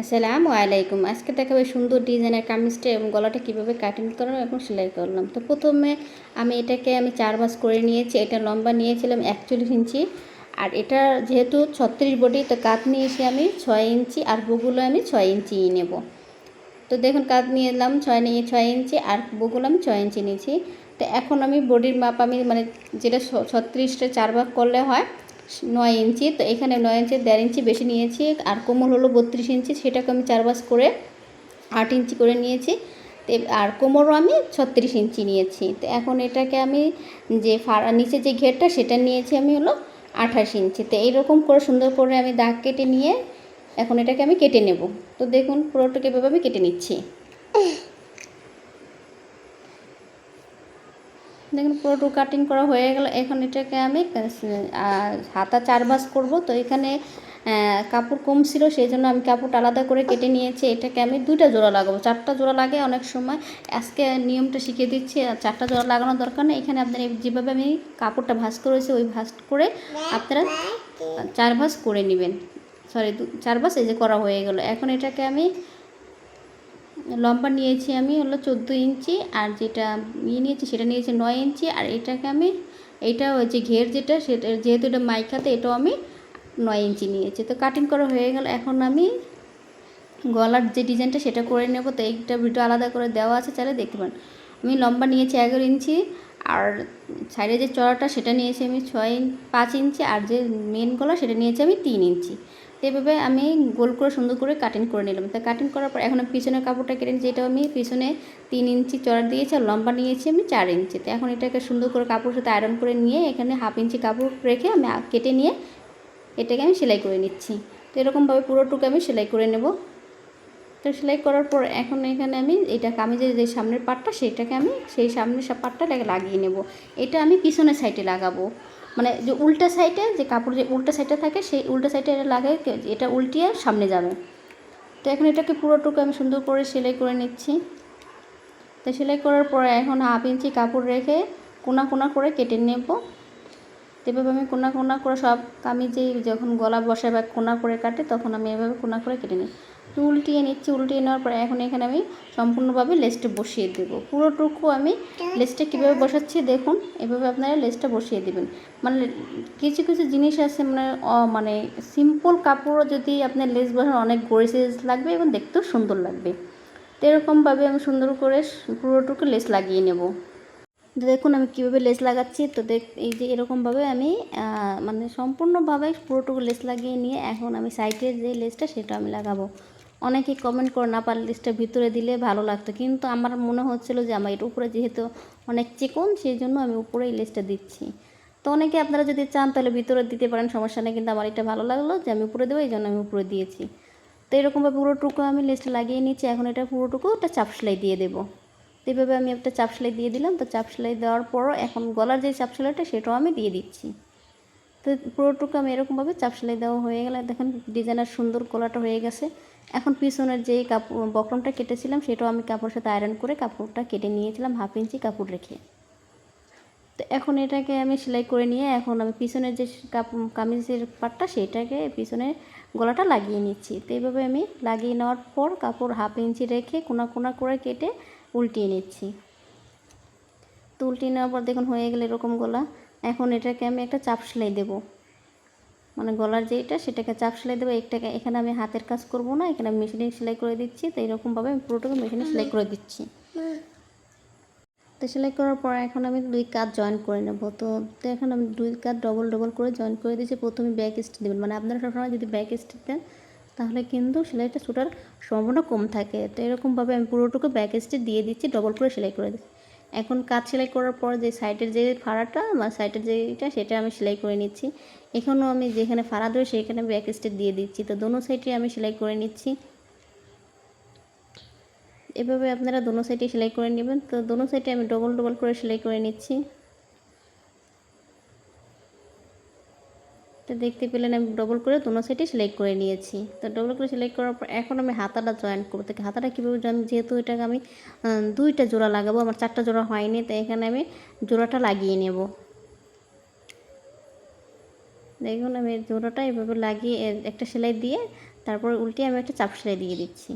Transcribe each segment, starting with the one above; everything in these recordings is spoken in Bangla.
আসসালামু আলাইকুম। আজকে দেখাবে সুন্দর ডিজাইনের কামিজটা এবং গলাটা কীভাবে কাটিং করলাম এবং সেলাই করলাম। তো প্রথমে আমি এটাকে আমি চার ভাঁজ করে নিয়েছি, এটা লম্বা নিয়েছিলাম একচল্লিশ ইঞ্চি। আর এটা যেহেতু ছত্রিশ বডি, তো কাত নিয়েছি আমি ছয় ইঞ্চি আর বুগুলো আমি ছয় ইঞ্চি নেব। তো দেখুন কাত নিয়ে এলাম ছয় নিয়ে ছয় ইঞ্চি আর বুগুলো আমি ছয় ইঞ্চি নিয়েছি। তো এখন আমি বডির মাপ আমি মানে যেটা ছত্রিশটা চার ভাগ করলে হয় নয় ইঞ্চি, তো এখানে নয় ইঞ্চি, দেড় ইঞ্চি বেশি নিয়েছি, আর কোমর হলো বত্রিশ ইঞ্চি, সেটাকে আমি চার বাস করে আট ইঞ্চি করে নিয়েছি। আর কোমরও আমি ছত্রিশ ইঞ্চি নিয়েছি। তো এখন এটাকে আমি যে ফাড়া নিচে যে ঘেরটা, সেটা নিয়েছি আমি হলো আঠাশ ইঞ্চি। তো এইরকম করে সুন্দর করে আমি দাগ কেটে নিয়ে এখন এটাকে আমি কেটে নেব। তো দেখুন পুরোটাকে এভাবে আমি কেটে নিচ্ছি। দেখুন পুরোটু কাটিং করা হয়ে গেল। এখন এটাকে আমি হাতা চার ভাঁজ করব। তো এখানে কাপড় কম ছিল, সেই জন্য আমি কাপড়টা আলাদা করে কেটে নিয়েছি। এটাকে আমি দুইটা জোড়া লাগাবো। চারটা জোড়া লাগে অনেক সময়। আজকে নিয়মটা শিখিয়ে দিচ্ছি, আর চারটা জোড়া লাগানোর দরকার নেই। এখানে আপনার যেভাবে আমি কাপড়টা ভাঁজ করেছি, ওই ভাঁজ করে আপনারা চার ভাঁজ করে নেবেন। সরি চার ভাঁজ এই যে করা হয়ে গেল। এখন এটাকে আমি লম্বা নিয়েছি আমি হলো চোদ্দ ইঞ্চি, আর যেটা ইয়ে নিয়েছি সেটা নিয়েছি নয় ইঞ্চি, আর এটাকে আমি, এটা যে ঘের যেটা, সেটা যেহেতু এটা মাইকাতে এটাও আমি নয় ইঞ্চি নিয়েছি। তো কাটিং করা হয়ে গেল, এখন আমি গলার যে ডিজাইনটা সেটা করে নেব। তো এইটা ভিডিও আলাদা করে দেওয়া আছে, চাইলে দেখতে পারেন। আমি লম্বা নিয়েছি এগারো ইঞ্চি, আর সাইডে যে চড়াটা সেটা নিয়েছি আমি ছয় ইঞ্চ পাঁচ ইঞ্চি, আর যে মেন গলা সেটা নিয়েছি আমি তিন ইঞ্চি। এভাবে আমি গোল করে সুন্দর করে কাটিং করে নিলাম। তো কাটিং করার পর এখন পিছনের কাপড়টা কেটে নিয়েছি এটাও আমি পিছনে তিন ইঞ্চি চড়া দিয়েছি আর লম্বা নিয়েছি আমি চার ইঞ্চি। তো এখন এটাকে সুন্দর করে কাপড়ের সাথে আয়রন করে নিয়ে এখানে হাফ ইঞ্চি কাপড় রেখে আমি কেটে নিয়ে এটাকে আমি সেলাই করে নিচ্ছি। তো এরকমভাবে পুরোটুকু আমি সেলাই করে নেব। তো সেলাই করার পর এখন এখানে আমি এটা কামিজের যে সামনের পাটটা, সেটাকে আমি সেই সামনের পাটটা লাগিয়ে নেব। এটা আমি পিছনের সাইডে লাগাবো। মানে যে উল্টা সাইডে যে কাপড় যে উল্টা সাইডে থাকে, সেই উল্টা সাইডে এটা লাগে, এটা উল্টিয়ে সামনে যাবে। তো এখন এটাকে পুরোটুকু আমি সুন্দর করে সেলাই করে নিচ্ছি। তো সেলাই করার পরে এখন হাফ ইঞ্চি কাপড় রেখে কোনা কোনা করে কেটে নেব। এভাবে আমি কোনা কোনা করে সব কামিজেই যখন গলা বসায় বা কোনা করে কাটে, তখন আমি এভাবে কোনা করে কেটে নিই। তো উল্টিয়ে নিচ্ছি, উল্টিয়ে নেওয়ার পরে এখন এখানে আমি সম্পূর্ণভাবে লেসটা বসিয়ে দেব। পুরোটুকু আমি লেসটা কীভাবে বসাচ্ছি দেখুন, এভাবে আপনারা লেসটা বসিয়ে দেবেন। মানে কিছু কিছু জিনিস আছে মানে মানে সিম্পল কাপড়ও যদি আপনার লেস বসান অনেক গরিসেস লাগবে এবং দেখতেও সুন্দর লাগবে। তো এরকমভাবে আমি সুন্দর করে পুরোটুকু লেস লাগিয়ে নেব। দেখুন আমি কীভাবে লেস লাগাচ্ছি, তো দেখ, এই যে এরকমভাবে আমি মানে সম্পূর্ণভাবে পুরোটুকু লেস লাগিয়ে নিয়ে এখন আমি সাইডের যে লেসটা সেটা আমি লাগাবো। অনেকে কমেন্ট করে না পারলে লেসটা ভিতরে দিলে ভালো লাগতো। কিন্তু আমার মনে হচ্ছিল যে আমার এর উপরে যেহেতু অনেক চিকন সেই জন্য আমি উপরে এই লেসটা দিচ্ছি। তো অনেকে আপনারা যদি চান তাহলে ভিতরে দিতে পারেন, সমস্যা নেই, কিন্তু আমার এটা ভালো লাগল যে আমি উপরে দেবো এই জন্য আমি উপরে দিয়েছি। তো এরকমভাবে পুরোটুকু আমি লেসটা লাগিয়ে নিচ্ছি, এখন এটা পুরোটুকু একটা চাপ সেলাই দিয়ে দেবো। তো এইভাবে আমি একটা চাপ সেলাই দিয়ে দিলাম, তো চাপ সেলাই দেওয়ার পরও এখন গলার যে চাপ সেলাইটা, সেটাও আমি দিয়ে দিচ্ছি। তো পুরোটুকু আমি এরকমভাবে চাপ সেলাই দেওয়া হয়ে গেলে। দেখেন ডিজাইনার সুন্দর গলাটা হয়ে গেছে। এখন পিছনের যেই কাপড় বকরমটা কেটেছিলাম, সেটাও আমি কাপড়ের সাথে আয়রন করে কাপড়টা কেটে নিয়েছিলাম হাফ ইঞ্চি কাপড় রেখে। তো এখন এটাকে আমি সেলাই করে নিয়ে এখন আমি পিছনের যে কাপ- কামিজের পাটটা, সেটাকে পিছনে গলাটা লাগিয়ে নিচ্ছি। তো এইভাবে আমি লাগিয়ে নেওয়ার পর কাপড় হাফ ইঞ্চি রেখে কোনা কোনা করে কেটে উল্টিয়ে নিচ্ছি। তো উল্টিয়ে নেওয়ার পর দেখুন হয়ে গেলে এরকম গলা। এখন এটাকে আমি একটা চাপ সেলাই দেবো। মানে গলার যেটা সেটাকে চাপ সেলাই দেবো। একটাকে এখানে আমি হাতের কাজ করব না এখানে আমি মেশিনে সেলাই করে দিচ্ছি। তো এরকমভাবে আমি পুরোটাকে মেশিনে সেলাই করে দিচ্ছি। তো সেলাই করার পর এখন আমি দুই কাজ জয়েন করে নেব। তো তো এখন আমি দুই কাজ ডবল ডবল করে জয়েন করে দিয়েছি। প্রথমে ব্যাক স্টিচ দেবেন। মানে আপনারা সবসময় যদি ব্যাক স্টিচ দেন তাহলে কিন্তু সেলাইটা ছোটার সম্ভাবনা কম থাকে। তো এরকমভাবে আমি পুরোটুকু ব্যাক স্টিচ দিয়ে দিচ্ছি ডবল করে সেলাই করে দিচ্ছি। এখন কাজ সেলাই করার পর যে সাইডের যে ফাড়াটা বা সাইডের যেটা সেটা আমি সেলাই করে নিচ্ছি। এখনও আমি যেখানে ফাড়া দেবো সেখানে ব্যাক স্টেপ দিয়ে দিচ্ছি। তো দোনো সাইডে আমি সেলাই করে নিচ্ছি। এভাবে আপনারা দোনো সাইডে সেলাই করে নেবেন। তো দোনো সাইডে আমি ডবল ডবল করে সেলাই করে নিচ্ছি। তো দেখতে পেলেন আমি ডবল করে দোনো সাইডে সেলাই করে নিয়েছি। তো ডবল করে সেলাই করার পর এখন আমি হাতাটা জয়েন করব। তো হাতাটা কীভাবে জয়েন যেহেতু এটাকে আমি দুইটা জোড়া লাগাবো, আমার চারটা জোড়া হয়নি, তো এখানে আমি জোড়াটা লাগিয়ে নেব। দেখুন, আমি জোড়াটা এভাবে লাগিয়ে একটা সেলাই দিয়ে, তারপর উল্টে আমি একটা চাপ সেলাই দিয়ে দিচ্ছি।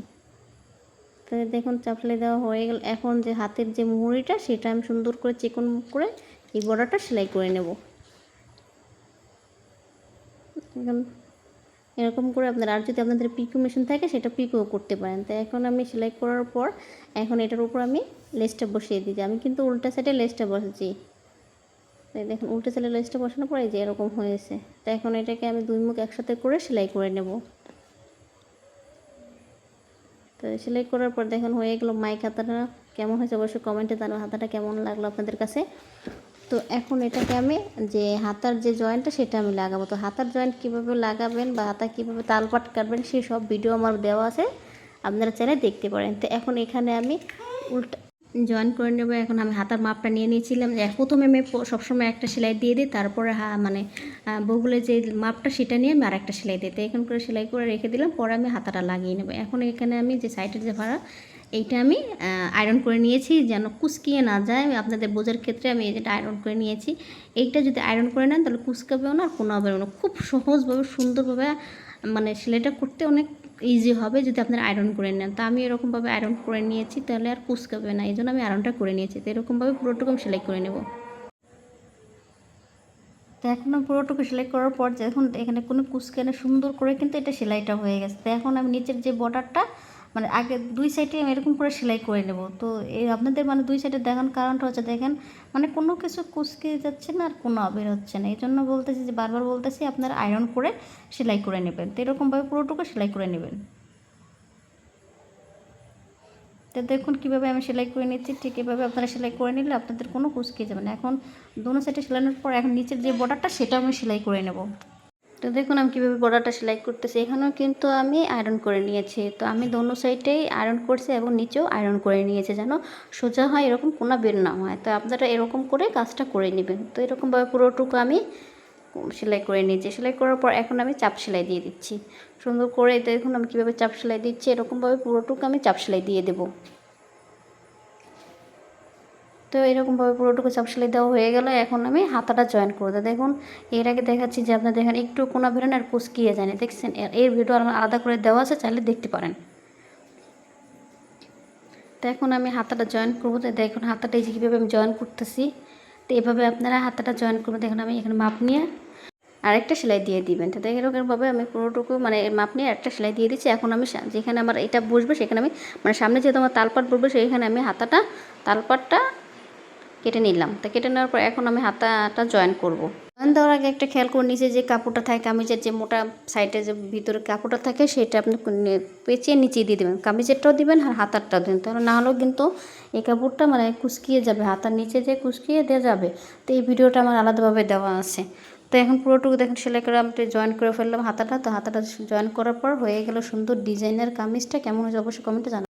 তো দেখুন, চাপ সেলাই দেওয়া হয়ে গেল। এখন যে হাতের যে মুহুরিটা সেটা আমি সুন্দর করে চিকন করে এই বর্ডারটা সেলাই করে নেব। এরকম করে আপনারা, আর যদি আপনাদের পিকো মেশিন থাকে, সেটা পিকোও করতে পারেন। তো এখন আমি সেলাই করার পর, এখন এটার উপর আমি লেসটা বসিয়ে দিচ্ছি আমি কিন্তু উল্টা সাইডে লেসটা বসেছি তাই দেখুন, উল্টা সাইডে লেসটা বসানোর পরে যে এরকম হয়েছে। তো এখন এটাকে আমি দুই মুখ একসাথে করে সেলাই করে নেব। তো সেলাই করার পর দেখুন হয়ে গেলো মাইক হাতাটা কেমন হয়েছে? অবশ্যই কমেন্টে জানো হাতাটা কেমন লাগল আপনাদের কাছে? তো এখন এটাকে আমি যে হাতার যে জয়েন্টটা সেটা আমি লাগাবো। তো হাতার জয়েন্ট কীভাবে লাগাবেন বা হাতা কীভাবে তালপাট কাটবেন সেই সব ভিডিও আমার দেওয়া আছে। আপনারা চাইলে দেখতে পারেন। তো এখন এখানে আমি উল্টা জয়েন করে নেব। এখন আমি হাতার মাপটা নিয়ে নিয়েছিলাম। প্রথমে আমি সবসময় একটা সেলাই দিয়ে দিই তারপরে হা মানে আহ, বগুলের যে মাপটা সেটা নিয়ে আমি আর একটা সেলাই দিই। তো এখন করে সেলাই করে রেখে দিলাম। পরে আমি হাতাটা লাগিয়ে নেব। এখন এখানে আমি যে সাইডের যে ভাড়া এইটা আমি আয়রন করে নিয়েছি, যেন কুচকিয়ে না যায়। আপনাদের বোঝার ক্ষেত্রে আমি এই যেটা আয়রন করে নিয়েছি, এইটা যদি আয়রন করে নেন, তাহলে কুচকাবেও না আর কোনো হবে না। খুব সহজভাবে, সুন্দরভাবে মানে সেলাইটা করতে অনেক ইজি হবে যদি আপনারা আয়রন করে নেন। তা আমি এরকমভাবে আয়রন করে নিয়েছি, তাহলে আর কুচকাবে না। এই জন্য আমি আয়রনটা করে নিয়েছি। তো এরকমভাবে পুরোটুকু সেলাই করে নেব। তো এখন পুরোটুকু সেলাই করার পর, যখন এখানে কোনো কুচকানে সুন্দর করে, কিন্তু এটা সেলাইটা হয়ে গেছে। তো এখন আমি নিচের যে বর্ডারটা মানে আগে দুই সাইডে আমি এরকম করে সেলাই করে নেব। তো এই আপনাদের মানে দুই সাইডে দেখানোর কারণটা হচ্ছে দেখেন মানে কোনো কিছু কুচকে যাচ্ছে না আর কোনো বের হচ্ছে না। এই জন্য বলতেছি যে বারবার বলতেছি আপনারা আয়রন করে সেলাই করে নেবেন। তো এরকমভাবে পুরোটুকু সেলাই করে নেবেন। তো দেখুন কীভাবে আমি সেলাই করে নিচ্ছি, ঠিক এভাবে আপনারা সেলাই করে নিলে আপনাদের কোনো কুচকে যাবে না। এখন দোনো সাইডে সেলানোর পর এখন নিচের যে বর্ডারটা সেটা আমি সেলাই করে নেব। তো দেখুন আমি কীভাবে বর্ডারটা সেলাই করতেছি। এখানেও কিন্তু আমি আয়রন করে নিয়েছি। তো আমি দোনো সাইডেই আয়রন করছি এবং নিচেও আয়রন করে নিয়েছি যেন সোজা হয়, এরকম কোনো বের না হয়। তো আপনারা এরকম করে কাজটা করে নেবেন। তো এরকমভাবে পুরোটুকু আমি সেলাই করে নিয়েছি। সেলাই করার পর এখন আমি চাপ সেলাই দিয়ে দিচ্ছি। সুন্দর করে দেখুন আমি কীভাবে চাপ সেলাই দিচ্ছি। এরকমভাবে পুরোটুকু আমি চাপ সেলাই দিয়ে দেবো। তো এরকমভাবে পুরোটুকু চাপ সেলাই দেওয়া হয়ে গেল। এখন আমি হাতাটা জয়েন করে দেবো দেখুন, এর আগে দেখাচ্ছি যে আপনার দেখেন একটু কোনা বেরোন আর কুচকিয়ে যায় না দেখছেন, এর- ভিডিও আমার আলাদা করে দেওয়া আছে, চাইলে দেখতে পারেন। তো এখন আমি হাতাটা জয়েন করব। তো দেখুন, হাতাটা এই যে কীভাবে আমি জয়েন করতেছি। তো এভাবে আপনারা হাতাটা জয়েন করবেন। দেখুন, আমি এখানে মাপ নিয়ে আরেকটা সেলাই দিয়ে দিবেন। তো এরকমভাবে আমি পুরোটুকু মানে মাপ নিয়ে একটা সেলাই দিয়ে দিচ্ছি। এখন আমি যেখানে আমার এটা বসবে, সেখানে আমি মানে সামনে যেহেতু আমার তালপাট বসবে, সেইখানে আমি হাতাটা, তালপাটটা কেটে নিলাম। তা কেটে নেওয়ার পর এখন আমি হাতাটা জয়েন করব। জয়েন দেওয়ার আগে একটা খেয়াল করে নিচে যে কাপড়টা থাকে, কামিজের যে মোটা সাইডে যে ভিতরে কাপড়টা থাকে, সেটা আপনি পেঁচিয়ে নিচে দিয়ে দেবেন। কামিজেরটাও দিবেন আর হাতারটাও দেবেন। তাহলে না হলেও কিন্তু এই কাপড়টা মানে কুচকিয়ে যাবে, হাতার নিচে যে কুচকিয়ে দেওয়া যাবে, তো এই ভিডিওটা আমার আলাদাভাবে দেওয়া আছে। তো এখন পুরোটুকু দেখেন, সেলাই করে আমি জয়েন করে ফেললাম হাতাটা। তো হাতাটা জয়েন করার পর হয়ে গেল সুন্দর ডিজাইনের কামিজটা। কেমন হয়েছে অবশ্যই কমেন্টে জানাবেন।